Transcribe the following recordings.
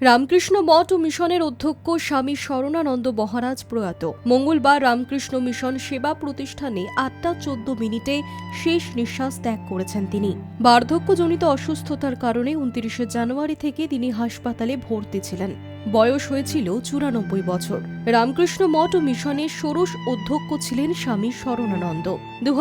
রামকৃষ্ণ মঠ ও মিশনের অধ্যক্ষ স্বামী শরণানন্দ মহারাজ প্রয়াত। মঙ্গলবার রামকৃষ্ণ মিশন সেবা প্রতিষ্ঠানে আটটা চোদ্দ মিনিটে শেষ নিঃশ্বাস ত্যাগ করেছেন তিনি। বার্ধক্যজনিত অসুস্থতার কারণে উনত্রিশে জানুয়ারি থেকে তিনি হাসপাতালে ভর্তি ছিলেন। বয়স হয়েছিল চুরানব্বই বছর। রামকৃষ্ণ মঠ ও মিশনের ষোড়শ অধ্যক্ষ ছিলেন স্বামী শরণানন্দ। দু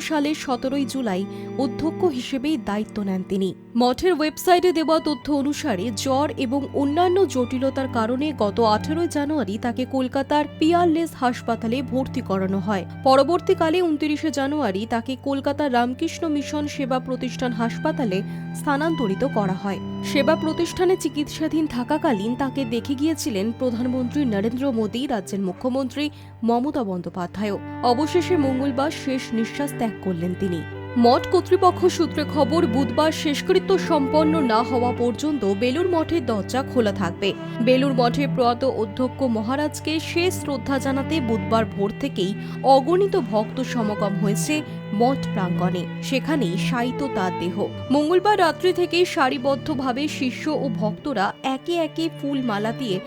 সালের সতেরোই জুলাই অধ্যক্ষ হিসেবে দায়িত্ব নেন তিনি। মঠের ওয়েবসাইটে দেওয়া তথ্য অনুসারে জ্বর এবং অন্যান্য জটিলতার কারণে গত আঠেরোই জানুয়ারি তাকে কলকাতার পিয়ারলেস হাসপাতালে ভর্তি করানো হয়। পরবর্তীকালে উনত্রিশে জানুয়ারি তাকে কলকাতার রামকৃষ্ণ মিশন সেবা প্রতিষ্ঠান হাসপাতালে স্থানান্তরিত করা হয়। সেবা প্রতিষ্ঠানে চিকিৎসাধীন থাকাকালীন তাকে দেখে গিয়েছিলেন প্রধানমন্ত্রী নরেন্দ্র মোদী রাজ্যের মুখ্যমন্ত্রী মমতা বন্দ্যোপাধ্যায়ও। অবশেষে মঙ্গলবার শেষ নিঃশ্বাস ত্যাগ করলেন তিনি। মঠ কর্তৃপক্ষ সূত্রে খবর, বুধবার শেষকৃত্য সম্পন্ন না হওয়া পর্যন্ত বেলুর মঠের দরজা খোলা থাকবে। বেলুর মঠে প্রয়াত অধ্যক্ষ মহারাজকে শেষ শ্রদ্ধা জানাতে বুধবার ভোর থেকেই অগণিত ভক্ত সমাগম হয়েছে মঠ প্রাঙ্গণে। সেখানেই শায়িত তার দেহ। মঙ্গলবার রাত্রি থেকে সারিবদ্ধভাবে শিষ্য ও ভক্তরা একে একে ফুল মালা দিয়ে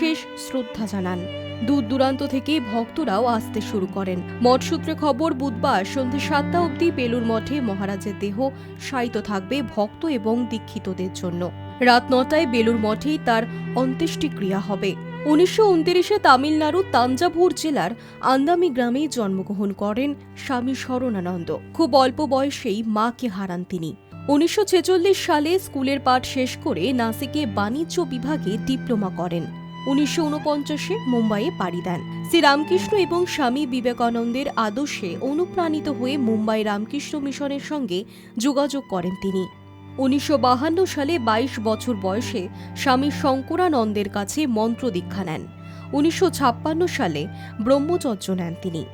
শেষ শ্রদ্ধা জানান। দূর দূরান্ত থেকে ভক্তরাও আসতে শুরু করেন। মঠ সূত্রে খবর, বুধবার সন্ধ্যে সাতটা অবধি বেলুর মঠে মহারাজের দেহ শায়িত থাকবে ভক্ত এবং দীক্ষিতদের জন্য। রাত নটায় বেলুর মঠেই তার অন্ত্যেষ্টিক্রিয়া হবে। উনিশশো উনত্রিশে তামিলনাড়ুর তাঞ্জাভুর জেলার আন্দামি গ্রামে জন্মগ্রহণ করেন স্বামী শরণানন্দ। খুব অল্প বয়সেই মাকে হারান তিনি। উনিশশো ছেচল্লিশ সালে স্কুলের পাঠ শেষ করে নাসিকে বাণিজ্য বিভাগে ডিপ্লোমা করেন। উনিশশো উনপঞ্চাশে মুম্বাইয়ে পাড়ি দেন। শ্রীরামকৃষ্ণ এবং স্বামী বিবেকানন্দের আদর্শে অনুপ্রাণিত হয়ে মুম্বাই রামকৃষ্ণ মিশনের সঙ্গে যোগাযোগ করেন তিনি। উনিশশো সালে ২২ বছর বয়সে স্বামী শঙ্করানন্দের কাছে মন্ত্র দীক্ষা নেন। উনিশশো ছাপ্পান্ন সালে ব্রহ্মচর্য নেন তিনি।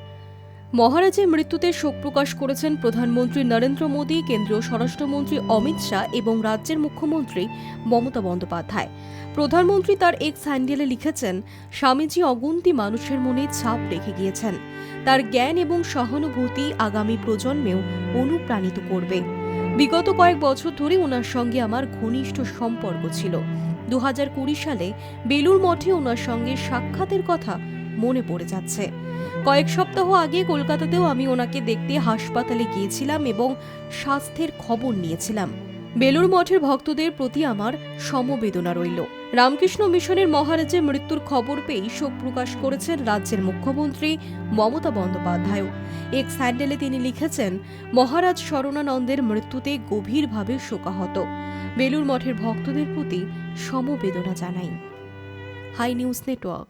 মহারাজের মৃত্যুতে শোক প্রকাশ করেছেন প্রধানমন্ত্রী নরেন্দ্র মোদী, কেন্দ্রীয় স্বরাষ্ট্রমন্ত্রী অমিত শাহ এবং রাজ্যের মুখ্যমন্ত্রী মমতা বন্দ্যোপাধ্যায়। প্রধানমন্ত্রী তার এক্স স্যান্ডেলে লিখেছেন, স্বামীজি অগুন্তি মানুষের মনে ছাপ রেখে গিয়েছেন। তার জ্ঞান এবং সহানুভূতি আগামী প্রজন্মেও অনুপ্রাণিত করবে। বিগত কয়েক বছর ধরে ওনার সঙ্গে আমার ঘনিষ্ঠ সম্পর্ক ছিল। দু হাজার কুড়ি সালে বেলুর মঠে ওনার সঙ্গে সাক্ষাতের কথা মনে পড়ে যাচ্ছে। কয়েক সপ্তাহ আগে কলকাতাতেও আমি ওনাকে দেখতে হাসপাতালে গিয়েছিলাম এবং স্বাস্থ্যের খবর নিয়েছিলাম। বেলুর মঠের ভক্তদের প্রতি আমার সমবেদনা রইল। রামকৃষ্ণ মিশনের মহারাজের মৃত্যুর খবর পেয়েই শোক প্রকাশ করেছেন রাজ্যের মুখ্যমন্ত্রী মমতা বন্দ্যোপাধ্যায়। এক স্যান্ডেলে তিনি লিখেছেন, মহারাজ শরণানন্দের মৃত্যুতে গভীরভাবে শোকাহত। বেলুর মঠের ভক্তদের প্রতি সমবেদনা জানাই। Hi news network.